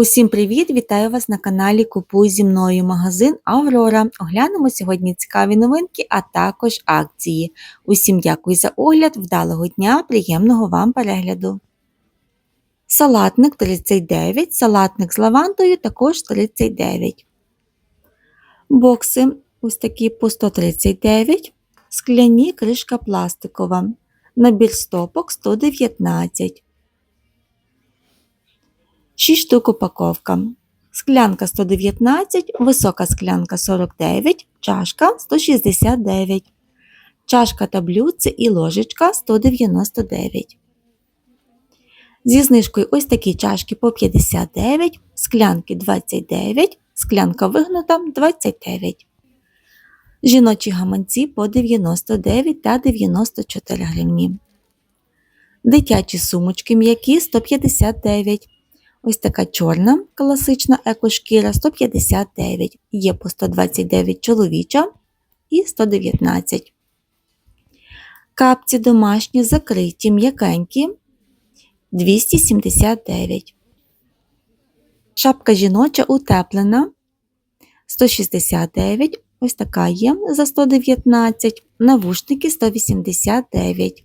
Усім привіт! Вітаю вас на каналі Купуй зі мною магазин Аврора. Оглянемо сьогодні цікаві новинки, а також акції. Усім дякую за огляд, вдалого дня, приємного вам перегляду. Салатник 39, салатник з лавандою також 39. Бокси ось такі по 139, скляні кришка пластикова. Набір стопок 119. 6 штук упаковка. Склянка 119, висока склянка 49, чашка 169. Чашка та блюдце і ложечка 199. Зі знижкою ось такі чашки по 59, склянки 29, склянка вигнута 29. Жіночі гаманці по 99 та 94 гривні. Дитячі сумочки м'які 159. Ось така чорна класична екошкіра 159, є по 129 чоловіча і 119. Капці домашні закриті, м'якенькі 279. Шапка жіноча утеплена 169. Ось така є за 119, навушники 189.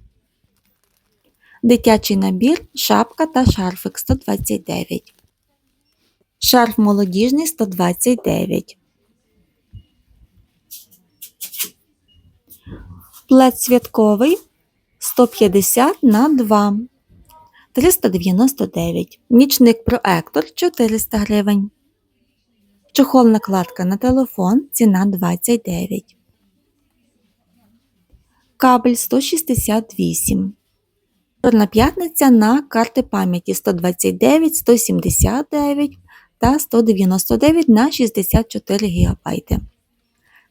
Дитячий набір, шапка та шарфик 129. Шарф молодіжний 129. Плед святковий 150 на 2 399. Нічник проектор 400 гривень. Чохол накладка на телефон ціна 29. Кабель 168. Чорна п'ятниця на карти пам'яті 129, 179 та 199 на 64 ГБ.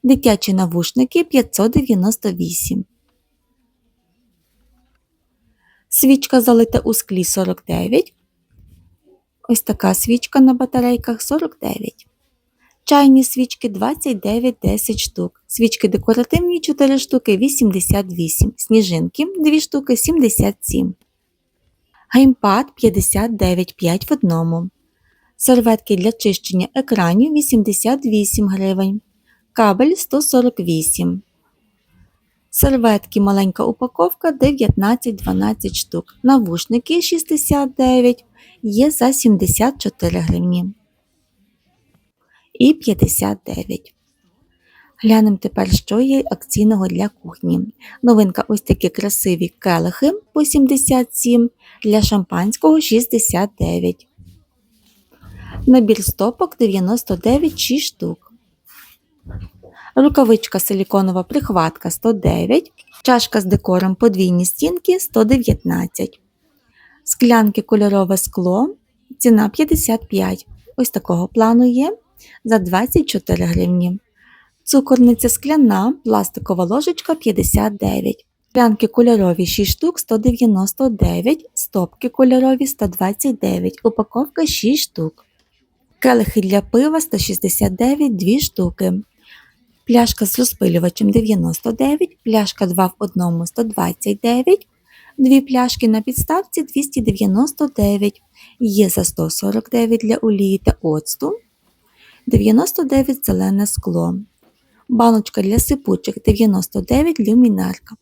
Дитячі навушники 598. Свічка залита у склі 49. Ось така свічка на батарейках 49. Чайні свічки 29 10 штук. Свічки декоративні 4 штуки 88. Сніжинки 2 штуки 77. Геймпад 59 5 в одному. Серветки для чищення екранів 88 гривень. Кабель 148. Серветки маленька упаковка 19-12 штук. Навушники 69 є за 74 гривні і 59. Глянемо тепер, що є акційного для кухні. Новинка ось такі красиві келихи по 77, для шампанського 69. Набір стопок 99 6 штук. Рукавичка силіконова прихватка 109, чашка з декором подвійні стінки 119. Склянки кольорове скло. Ціна 55. Ось такого плану є за 24 гривні. Цукорниця скляна, пластикова ложечка 59. Склянки кольорові 6 штук 199, стопки кольорові 129, упаковка 6 штук. Келихи для пива 169 2 штуки. Пляшка з розпилювачем 99, пляшка 2 в 1 129, дві пляшки на підставці 299, є за 149 для олії та оцту. 99 зелене скло, баночка для сипучих 99 люмінарка,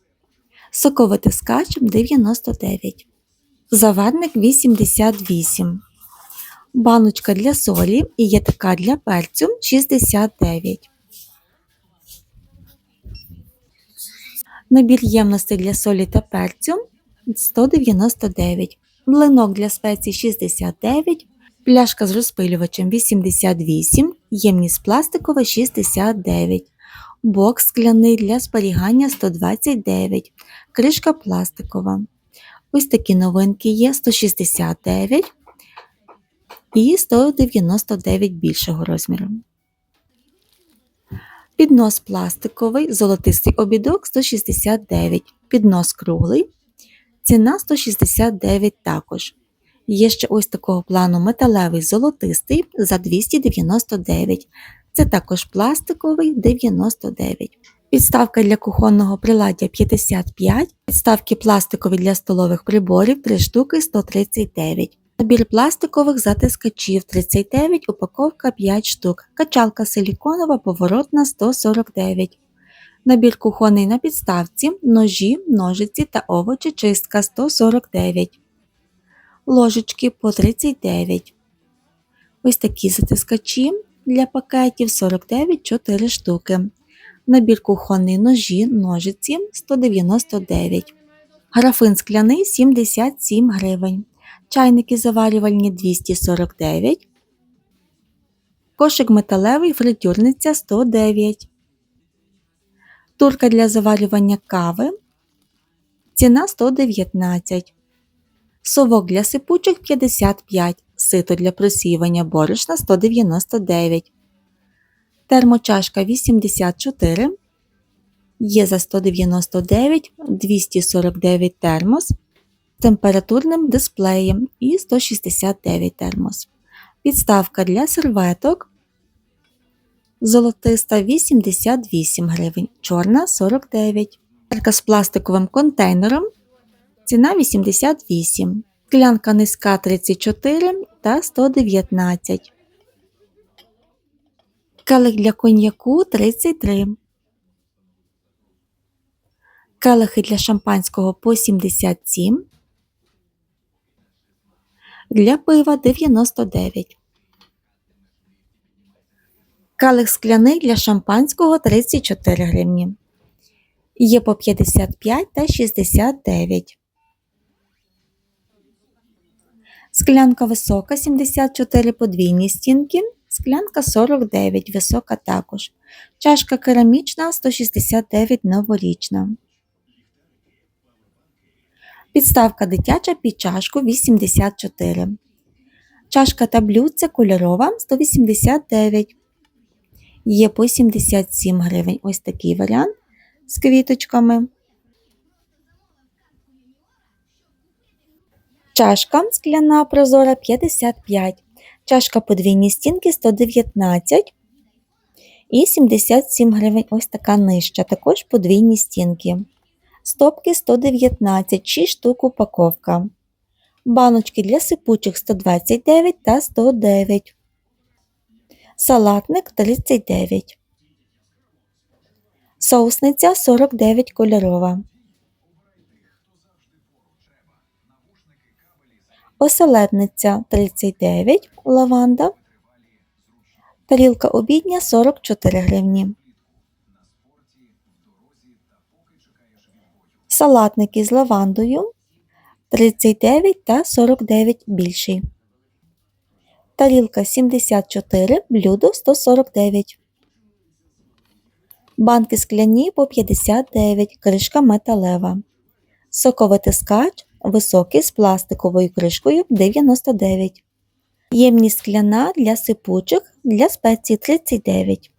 соковитискач 99, заварник 88, баночка для солі і є така для перцю 69. Набір ємностей для солі та перцю 199, млинок для спецій 69, Пляшка з розпилювачем 88, ємність пластикова 69, бокс скляний для зберігання 129, кришка пластикова. Ось такі новинки є 169 і 199 більшого розміру. Піднос пластиковий, золотистий обідок 169, піднос круглий, ціна 169 також. Є ще ось такого плану металевий золотистий за 299. Це також пластиковий 99. Підставка для кухонного приладдя 55, підставки пластикові для столових приборів 3 штуки 139. Набір пластикових затискачів 39, упаковка 5 штук. Качалка силіконова поворотна 149. Набір кухонний на підставці, ножі, ножиці та овочечистка 149. Ложечки по 39. Ось такі затискачі для пакетів 49 4 штуки. Набір кухонний ножі, ножиці 199. Графин скляний 77 гривень. Чайники заварювальні 249. Кошик металевий фритюрниця 109. Турка для заварювання кави. Ціна 119. Совок для сипучих 55. Сито для просіювання борошна 199. Термочашка 84. Є за 199, 249 термос температурним дисплеєм і 169 термос. Підставка для серветок золотиста 88 гривень, чорна 49. Тарка з пластиковим контейнером ціна 88. Склянка низька 34 та 119. Келих для коньяку 33. Келихи для шампанського по 77. Для пива 99. Келих скляний для шампанського 34 гривні. Є по 55 та 69. Склянка висока 74 подвійні стінки. Склянка 49, висока також. Чашка керамічна 169 новорічна. Підставка дитяча під чашку 84. Чашка та блюдце кольорова 189. Є по 77 гривень. Ось такий варіант з квіточками. Чашка скляна прозора 55. Чашка подвійні стінки 119 і 77 гривень. Ось така нижча. Також подвійні стінки. Стопки 119, 6 штук упаковка. Баночки для сипучих 129 та 109. Салатник 39. Соусниця 49 кольорова. Оселедниця 39 лаванда. Тарілка обідня 44 гривні. Салатники з лавандою 39 та 49 більший. Тарілка 74, блюдо 149. Банки скляні по 59, кришка металева. Соковитискач високий з пластиковою кришкою 99. Ємність скляна для сипучих для спеції 39.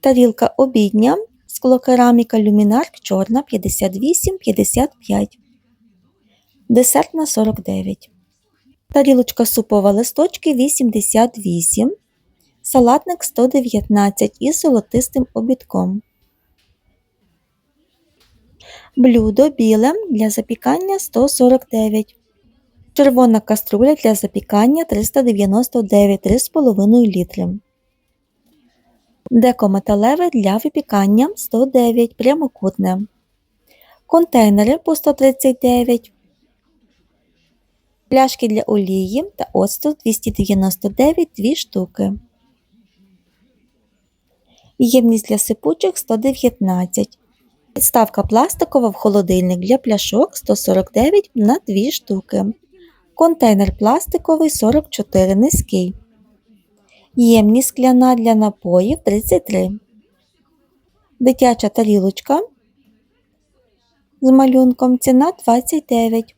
Тарілка обідня склокераміка люмінарк чорна 58-55. Десертна 49. Тарілочка супова листочки 88. Салатник 119 із золотистим обідком. Блюдо біле для запікання 149. Червона каструля для запікання 399 3,5 літри. Деко металеве для випікання 109 прямокутне. Контейнери по 139. Пляшки для олії та оцту 299 2 штуки. Ємність для сипучих 119. Підставка пластикова в холодильник для пляшок 149 на 2 штуки. Контейнер пластиковий 44 низький. Ємність скляна для напоїв 33. Дитяча тарілочка з малюнком ціна 29.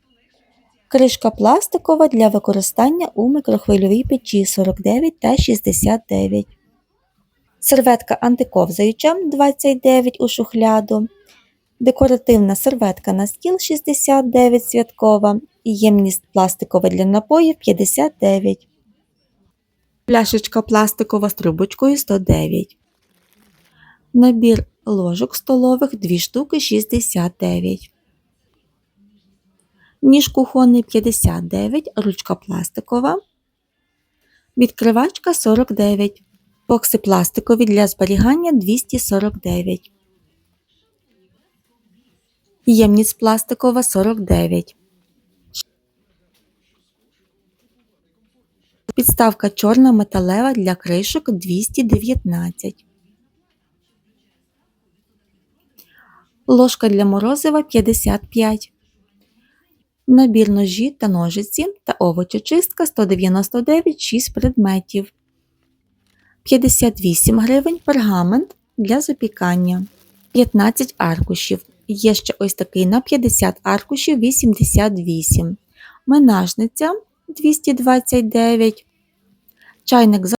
Кришка пластикова для використання у микрохвильовій печі 49 та 69. Серветка антиковзаюча 29 у шухляду. Декоративна серветка на стіл 69 святкова. Ємність пластикова для напоїв 59. Пляшечка пластикова з трубочкою 109. Набір ложок столових 2 штуки 69. ніж кухонний 59, ручка пластикова, відкривачка 49, бокси пластикові для зберігання 249, ємність пластикова 49. Підставка чорна металева для кришок 219. Ложка для морозива 55. Набір ножі та ножиці та овочечистка 199 6 предметів. 58 гривень пергамент для запікання. 15 аркушів. Є ще ось такий на 50 аркушів 88. Менажниця 229. Чайник